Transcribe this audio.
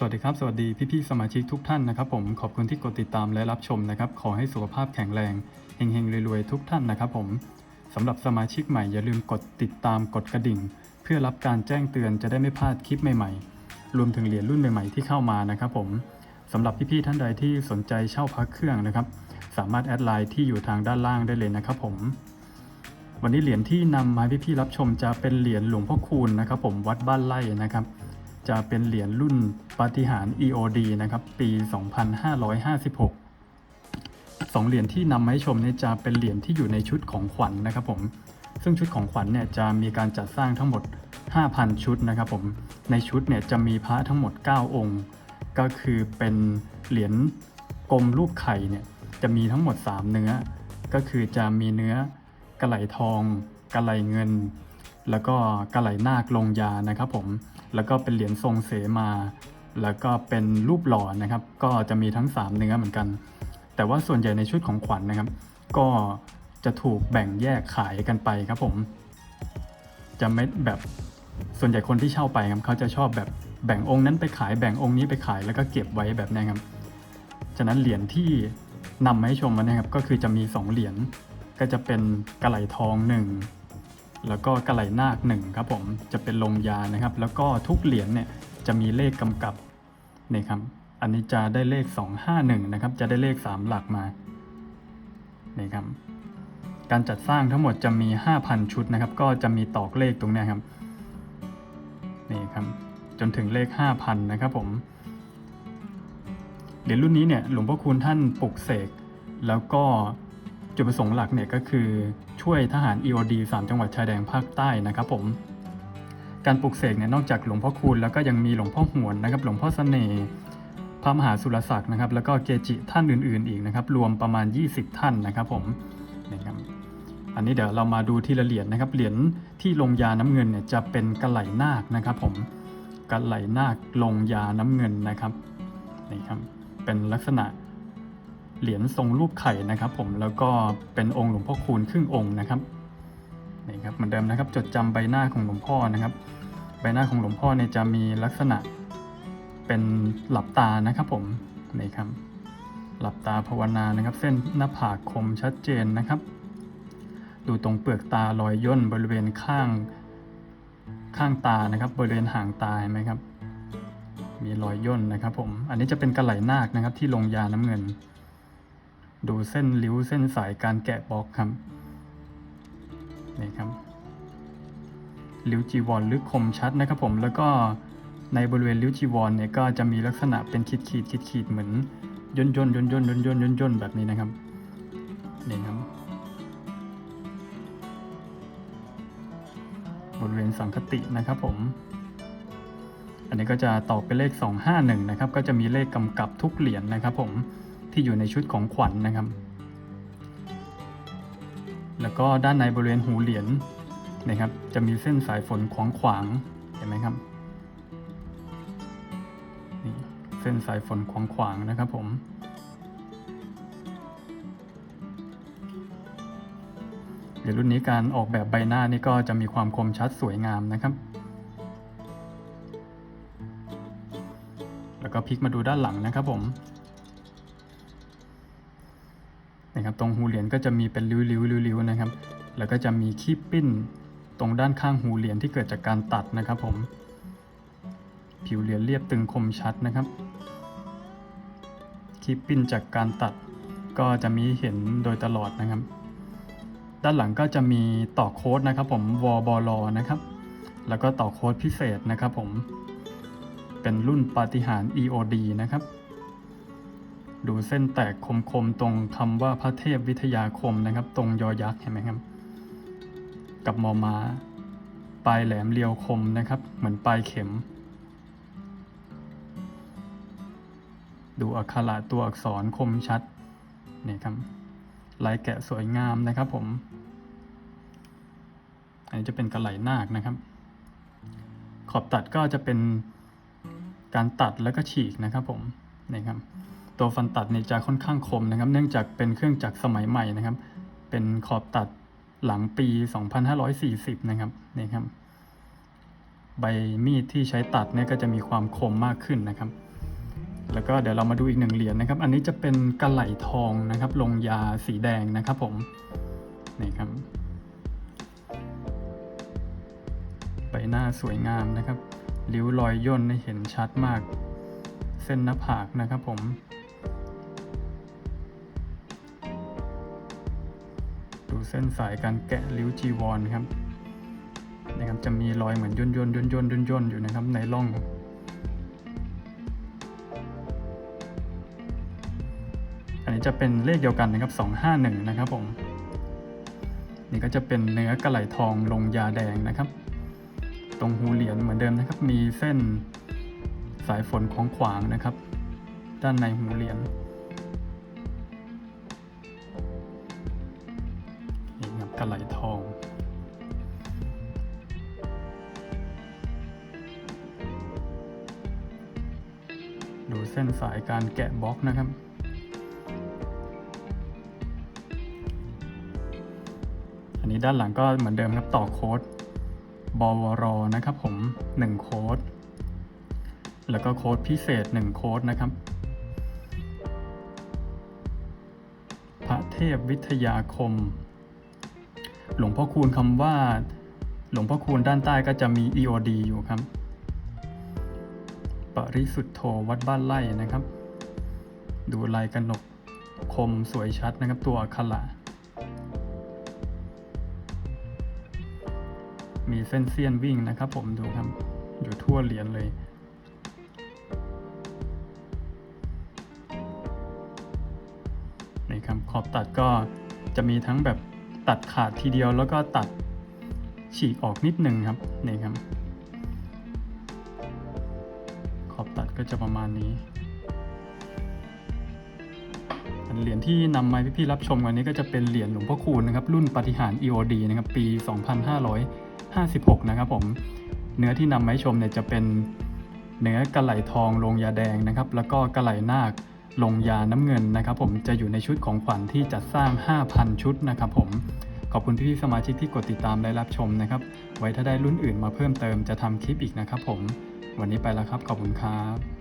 สวัสดีครับ สวัสดีพี่ๆสมาชิกทุกท่านนะครับผมขอบคุณที่กดติดตามและรับชมนะครับ ขอให้สุขภาพแข็งแรงเฮงๆรวยๆทุกท่านนะครับผมสำหรับสมาชิกใหม่อย่าลืมกดติดตามกดกระดิ่ง เพื่อรับการแจ้งเตือนจะได้ไม่พลาดคลิปใหม่ๆ รวมถึงเหรียญรุ่นใหม่ๆที่เข้ามานะครับผมสำหรับพี่ๆท่านใดที่สนใจเช่าพักเครื่องนะครับ สามารถแอดไลน์ที่อยู่ทางด้านล่างได้เลยนะครับผมวันนี้เหรียญที่นำมาพี่ๆรับชมจะเป็นเหรียญหลวงพ่อคูณนะครับ ผมวัดบ้านไร่นะครับ จะเป็นเหรียญรุ่นปาฏิหาร EOD นะครับ ปี 2556สองเหรียญที่นำมาให้ชมเนี่ยจะเป็นเหรียญที่อยู่ในชุดของขวัญนนะครับผม ซึ่งชุดของขวัญเนี่ยจะมีการจัดสร้างทั้งหมด 5,000 ชุดนะครับผม ในชุดเนี่ยจะมีพระทั้งหมด 9 องค์ ก็คือเป็นเหรียญกลมรูปไข่เนี่ยจะมีทั้งหมด 3 เนื้อ ก็คือจะมีเนื้อกระไหลทอง กระไหลเงิน แล้วก็กระไหลนาคลงยานะครับผม แล้วก็เป็นเหรียญทรงเสมา แล้วก็เป็นรูปหล่อนะครับ ก็จะมีทั้ง 3 เนื้อเหมือนกัน แต่ว่าส่วนใหญ่ในชุดของขวัญนะครับ ก็จะถูกแบ่งแยกขายกันไปครับผม จะไม่แบบส่วนใหญ่คนที่เช่าไปครับเขาจะชอบแบบแบ่งองค์นั้นไปขายแบ่งองค์นี้ไปขายแล้วก็เก็บไว้แบบนี้ครับฉะนั้นเหรียญที่นำมาให้ชมวันนี้ครับก็คือจะมี 2 เหรียญก็จะเป็นกระไหลทองหนึ่ง แล้วก็กระไหลนาคหนึ่งครับผมจะเป็นลงยานะครับ แล้วก็ทุกเหรียญเนี่ยจะมีเลขกำกับนี่ครับอันนี้จะได้เลข 251นะครับจะได้เลข 3 หลักมานี่ครับการจัดสร้างทั้งหมดจะมี 5,000 ชุดนะครับ ก็จะมีตอกเลขตรงนี้ครับนี่ครับจนถึงเลข 5,000 นะครับผมเหรียญรุ่นนี้เนี่ยหลวงพ่อคูณท่านปลุกเสกแล้วก็ จุดประสงค์หลักเนี่ยก็คือช่วยทหาร EOD 3 จังหวัดชายแดนภาคใต้นะครับผม การปลุกเสกเนี่ยนอกจากหลวงพ่อคูณแล้วก็ยังมีหลวงพ่อหวนนะครับ หลวงพ่อเสน่ห์พระมหาสุรศักดิ์นะครับ แล้วก็เกจิท่านอื่น ๆ อีกนะครับ รวมประมาณ 20 ท่านนะครับผมนี่ครับอันนี้เดี๋ยวเรามาดูทีละเหรียญนะครับ เหรียญที่ลงยาน้ำเงินเนี่ยจะเป็นกระไหลนาคนะครับ ผมกระไหลนาคลงยาน้ำเงินนะครับนี่ครับเป็นลักษณะ เหรียญทรงรูปไข่นะครับ ผมแล้วก็เป็นองค์หลวงพ่อคูณครึ่งองค์นะครับนี่ครับเหมือนเดิมนะครับจดจำใบหน้าของหลวงพ่อนะครับ ใบหน้าของหลวงพ่อเนี่ยจะมีลักษณะเป็นหลับตานะครับ ผมนี่ครับหลับตาภาวนานะครับ เส้นหน้าผากคมชัดเจนนะครับ ดูตรงเปลือกตารอยย่นบริเวณข้างข้างตานะครับ บริเวณหางตาเห็นไหมครับ มีรอยย่นนะครับ ผมอันนี้จะเป็นกระไหลนาคนะครับ ที่ลงยาน้ำเงิน ดูเส้นริ้วเส้นสายการแกะบล็อกครับนี่ครับริ้วจีวรลึกคมชัดนะครับผมแล้วก็ในบริเวณริ้วจีวรเนี่ยก็จะมีลักษณะเป็นขีดขีดขีดขีดเหมือนย่นย่นย่นย่นย่นย่นย่นย่นแบบนี้นะครับนี่ครับบริเวณสังคตินะครับผม อันนี้ก็จะตอบเป็นเลข 251 นะครับ ก็จะมีเลขกำกับทุกเหรียญนะครับผม ที่อยู่ในชุดของขวัญนนะครับ แล้วก็ด้านในบริเวณหูเหรียญนะครับ จะมีเส้นสายฝนขวางขวางเห็นไหมครับนี่เส้นสายฝนขวางขวางนะครับผมเดี๋ยวรุ่นนี้การออกแบบใบหน้านี่ก็จะมีความคมชัดสวยงามนะครับแล้วก็พลิกมาดูด้านหลังนะครับผม นะครับ ตรงหูเหรียญก็จะมีเป็นริ้วๆริ้วๆนะครับ แล้วก็จะมีขี้ปิ้นตรงด้านข้างหูเหรียญที่เกิดจากการตัดนะครับผม ผิวเหรียญเรียบตึงคมชัดนะครับ ขี้ปิ้นจากการตัดก็จะมีเห็นโดยตลอดนะครับ ด้านหลังก็จะมีต่อโค้ดนะครับ ผมวบลนะครับ แล้วก็ต่อโค้ดพิเศษนะครับ ผม เป็นรุ่นปาฏิหาริย์ EOD นะครับ ดูเส้นแตกคมๆตรงคำว่าพระเทพวิทยาคมนะครับ ตรงยอยักษ์เห็นไหมครับ กับมอมาปลายแหลมเรียวคมนะครับ เหมือนปลายเข็ม ดูอักขระตัวอักษรคมชัดนี่ครับลายแกะสวยงามนะครับผม อันนี้จะเป็นกระไหลนาคนะครับ ขอบตัดก็จะเป็นการตัดแล้วก็ฉีกนะครับผมนี่ครับ ตัวฟันตัดเนี่ยจะค่อนข้างคมนะครับ เนื่องจากเป็นเครื่องจักรสมัยใหม่นะครับ เป็นขอบตัดหลังปี 2540 นะครับนี่ครับ ใบมีดที่ใช้ตัดเนี่ยก็จะมีความคมมากขึ้นนะครับ แล้วก็เดี๋ยวเรามาดูอีกหนึ่งเหรียญนะครับ อันนี้จะเป็นกระไหลทองนะครับ ลงยาสีแดงนะครับผมนี่ครับใบหน้าสวยงามนะครับริ้วรอยย่นให้เห็นชัดมาก เส้นหน้าผากนะครับผม ดูเส้นสายการแกะริ้วจีวรครับนะครับจะมีรอยเหมือนย่นย่นย่นย่นย่นย่นอยู่นะครับในร่อง อันนี้จะเป็นเลขเดียวกันนะครับ 251 นะครับผมนี่ก็จะเป็นเนื้อกระไหลทองลงยาแดงนะครับ ตรงหูเหรียญเหมือนเดิมนะครับ มีเส้นสายฝนของขวางนะครับ ด้านในหูเหรียญ กระไหลทอง ดูเส้นสายการแกะบล็อกนะครับอันนี้ด้านหลังก็เหมือนเดิมครับต่อโค้ดบวรนะครับผม 1 โค้ด แล้วก็โค้ดพิเศษ 1 โค้ดนะครับ พระเทพวิทยาคม หลวงพ่อคูณคำว่า หลวงพ่อคูณด้านใต้ก็จะมี EOD อยู่ครับ ปริสุทธโธวัดบ้านไร่นะครับ ดูลายกระหนกคมสวยชัดนะครับตัวอักขระมีเส้นเสี้ยนวิ่งนะครับผมดูครับ อยู่ทั่วเหรียญเลย นี่ครับขอบตัดก็จะมีทั้งแบบ ตัดขาดทีเดียวแล้วก็ตัดฉีกออกนิดหนึ่งครับนี่ครับ ขอบตัดก็จะประมาณนี้เหรียญที่นำมาให้พี่ๆรับชมวันนี้ก็จะเป็นเหรียญหลวงพ่อคูณนะครับ รุ่นปฏิหาร EOD นะครับ ปี 2556 นะครับผม เนื้อที่นำมาให้ชมเนี่ยจะเป็นเนื้อกระไหลทองลงยาแดงนะครับ แล้วก็กระไหลนาค ลงยาน้ำเงินนะครับผมจะอยู่ในชุดของขวัญที่จัดสร้าง 5,000 ชุดนะครับผมขอบคุณพี่ๆสมาชิกที่กดติดตามและรับชมนะครับ ไว้ถ้าได้รุ่นอื่นมาเพิ่มเติมจะทำคลิปอีกนะครับผม วันนี้ไปแล้วครับ ขอบคุณครับ